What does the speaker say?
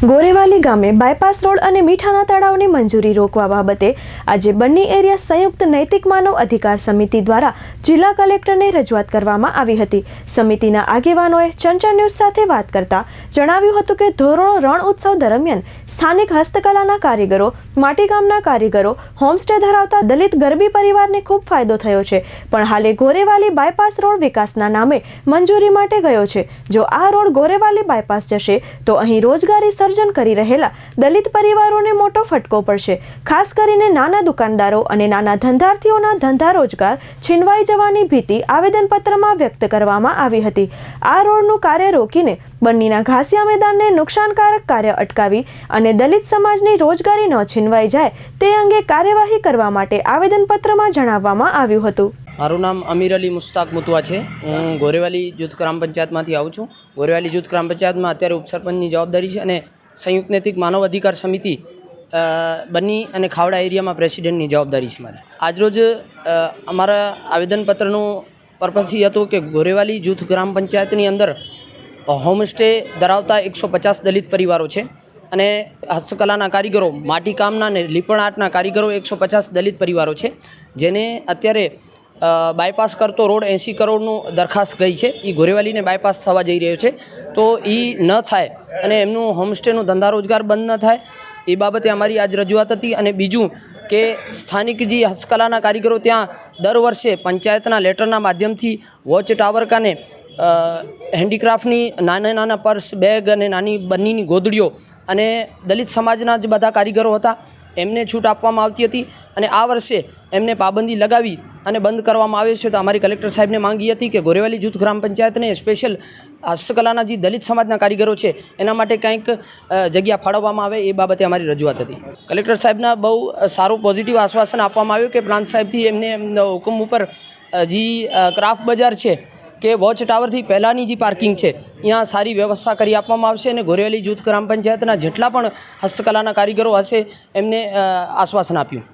ગોરેવાલી ગામે bypass road અને મીઠાના તળાવની મંજૂરી રોકવા બાબતે આજે બંને એરિયા સંયુક્ત નૈતિક માનવ અધિકાર સમિતિ દ્વારા જિલ્લા કલેક્ટરને રજૂઆત કરવામાં આવી હતી. સમિતિના આગેવાનોએ ચંચળ ન્યૂઝ સાથે વાત કરતા જણાવ્યું હતું કે ધોરણો રણ ઉત્સવ દરમિયાન સ્થાનિક હસ્તકલાના કારીગરો માટીકામના કારીગરો, હોમસ્ટે ધરાવતા દલિત ગરબી પરિવારને ખૂબ ફાયદો થયો છે. પણ હાલે ગોરેવાલી બાયપાસ રોડ વિકાસના નામે મંજૂરી માટે ગયો છે. જો આ રોડ ગોરેવાલી બાયપાસ જશે, તો અહીં રોજગારી સર્જન કરી રહેલા દલિત પરિવારોને મોટો ફટકો પડશે. ખાસ કરીને નાના દુકાનદારો અને નાના ધંધાર્થીઓના ધંધા રોજગાર છીનવાઈ જવાની ભીતિ આવેદનપત્રમાં વ્યક્ત કરવામાં આવી હતી. આ રોડનું કાર્ય રોકીને બન્નીના ઘાસિયા મેદાનને નુકસાનકારક કાર્ય અટકાવી અને દલિત સમાજની રોજગારી ન છીનવાઈ જાય તે અંગે કાર્યવાહી કરવા માટે આવેદનપત્રમાં જણાવવામાં આવ્યું હતું. મારું નામ અમીર અલી મુસ્તાક મુતવા છે. હું ગોરેવાલી જૂથ ગ્રામ પંચાયતમાંથી આવું છું. ગોરેવાલી જૂથ ગ્રામ પંચાયતમાં અત્યારે ઉપસરપંચની જવાબદારી છે અને સંયુક્ત નૈતિક માનવ અધિકાર સમિતિ બની અને ખાવડા એરિયામાં પ્રેસિડેન્ટની જવાબદારી છે મારી. આજરોજ અમારા આવેદનપત્રનું પર્પસ એ હતું કે ગોરેવાલી જૂથ ગ્રામ પંચાયતની અંદર હોમસ્ટે ધરાવતા એકસો પચાસ દલિત પરિવારો છે અને હસ્તકલાના કારીગરો માટીકામના અને લીપણ આર્ટના કારીગરો એકસો પચાસ દલિત પરિવારો છે. જેને અત્યારે બાયપાસ કરતો રોડ એંસી કરોડનું દરખાસ્ત ગઈ છે. એ ગોરેવાલીને બાયપાસ થવા જઈ રહ્યો છે. તો એ ન થાય અને એમનું હોમસ્ટેનું ધંધા રોજગાર બંધ ન થાય, એ બાબતે અમારી આજ રજૂઆત હતી. અને બીજું કે સ્થાનિક જે હસ્તકલાના કારીગરો ત્યાં દર વર્ષે પંચાયતના લેટરના માધ્યમથી વોચ ટાવર કાને હેન્ડીક્રાફ્ટની નાના નાના પર્સ બેગ અને નાની બંનીની ગોદડીઓ અને દલિત સમાજના જે બધા કારીગરો હતા. એમને છૂટ આપવામાં આવતી હતી અને આ વર્ષે એમને પાબંદી લગાવી અને બંધ કરવામાં આવ્યો છે તો અમારી કલેક્ટર સાહેબને માંગી હતી કે ગોરેવાલી જૂથ ગ્રામ પંચાયતને સ્પેશિયલ હસ્તકલાના જે દલિત સમાજના કારીગરો છે એના માટે કંઈક જગ્યા ફાળવવામાં આવે એ બાબતે અમારી રજૂઆત હતી. કલેક્ટર સાહેબના બહુ સારું પોઝિટિવ આશ્વાસન આપવામાં આવ્યું કે પ્રાંત સાહેબથી એમને હુકમ ઉપર જે ક્રાફ્ટ બજાર છે કે વોચ ટાવરથી પહેલાંની જે પાર્કિંગ છે ત્યાં સારી વ્યવસ્થા કરી આપવામાં આવશે અને ગોરેવાલી જૂથ ગ્રામ પંચાયતના જેટલા પણ હસ્તકલાના કારીગરો હશે, એમને આશ્વાસન આપ્યું.